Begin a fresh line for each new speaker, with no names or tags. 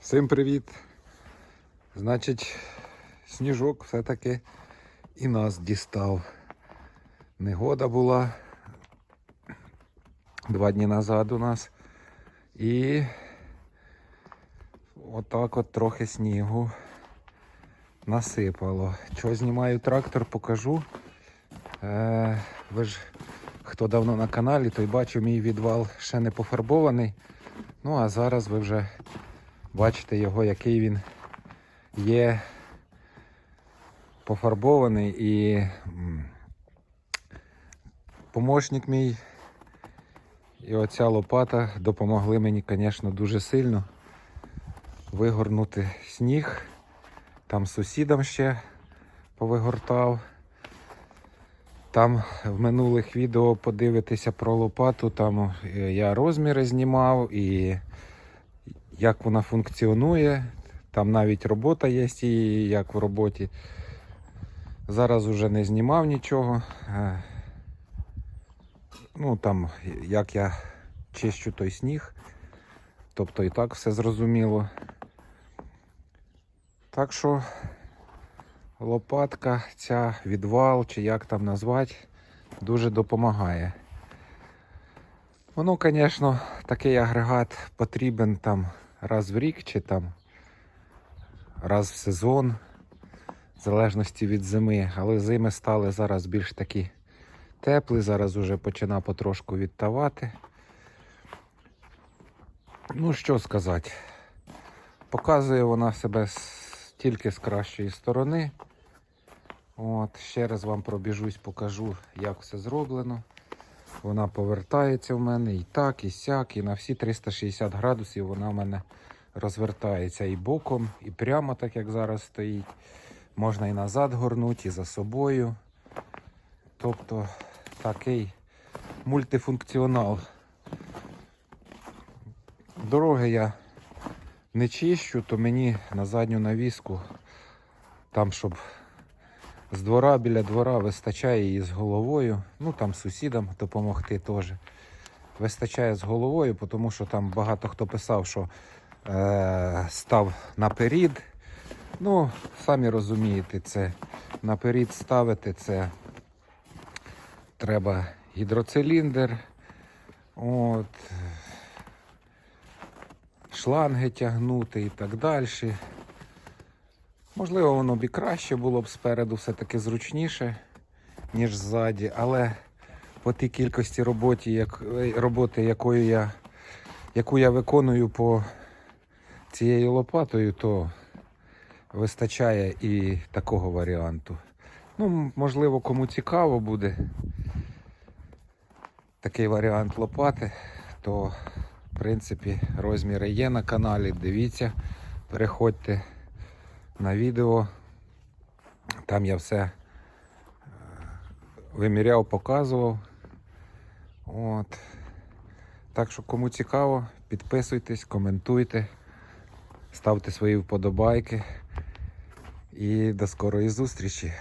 Всім привіт! Значить, сніжок все-таки і нас дістав. Негода була два дні назад у нас. І отак от трохи снігу насипало. Що знімаю трактор, покажу. Е, ви ж хто давно на каналі, той бачив, мій відвал ще не пофарбований. Ну а зараз ви вже бачите його, який він є пофарбований і помощник мій і оця лопата допомогли мені, звісно, дуже сильно вигорнути сніг. Там сусідам ще повигортав. Там в минулих відео подивитися про лопату, там е, я розміри знімав і як вона функціонує. Там навіть робота є і як в роботі. Зараз уже не знімав нічого. Е, Ну там, як я чищу той сніг. Тобто і так все зрозуміло. Так що лопатка, ця відвал, чи як там назвати, дуже допомагає. Воно, звісно, такий агрегат потрібен там раз в рік чи там раз в сезон, в залежності від зими. Але зими стали зараз більш такі теплі, зараз уже почина потрошку відтавати. Ну, що сказати, показує вона себе тільки з кращої сторони. От, ще раз вам пробіжусь, покажу, як все зроблено. Вона повертається в мене і так, і сяк, і на всі 360 градусів вона в мене розвертається і боком, і прямо, так як зараз стоїть. Можна і назад горнути, і за собою. Тобто такий мультифункціонал. Дороги я не чищу, то мені на задню навіску, там, щоб з двора біля двора вистачає її з головою. Ну там сусідам допомогти теж. Вистачає з головою, тому що там багато хто писав, що е, став наперед. Ну, самі розумієте, це наперед ставити це треба гідроциліндр. От, шланги тягнути і так далі. Можливо, воно б і краще було б спереду все-таки зручніше, ніж ззаді, але по тій кількості роботи, як, роботи якою я, яку я виконую по цією лопатою, то вистачає і такого варіанту. Ну, можливо, кому цікаво буде такий варіант лопати, то в принципі розміри є на каналі. Дивіться, переходьте на відео. Там я все е, виміряв, показував. От. Так що, кому цікаво, підписуйтесь, коментуйте, ставте свої вподобайки. І до скорої зустрічі.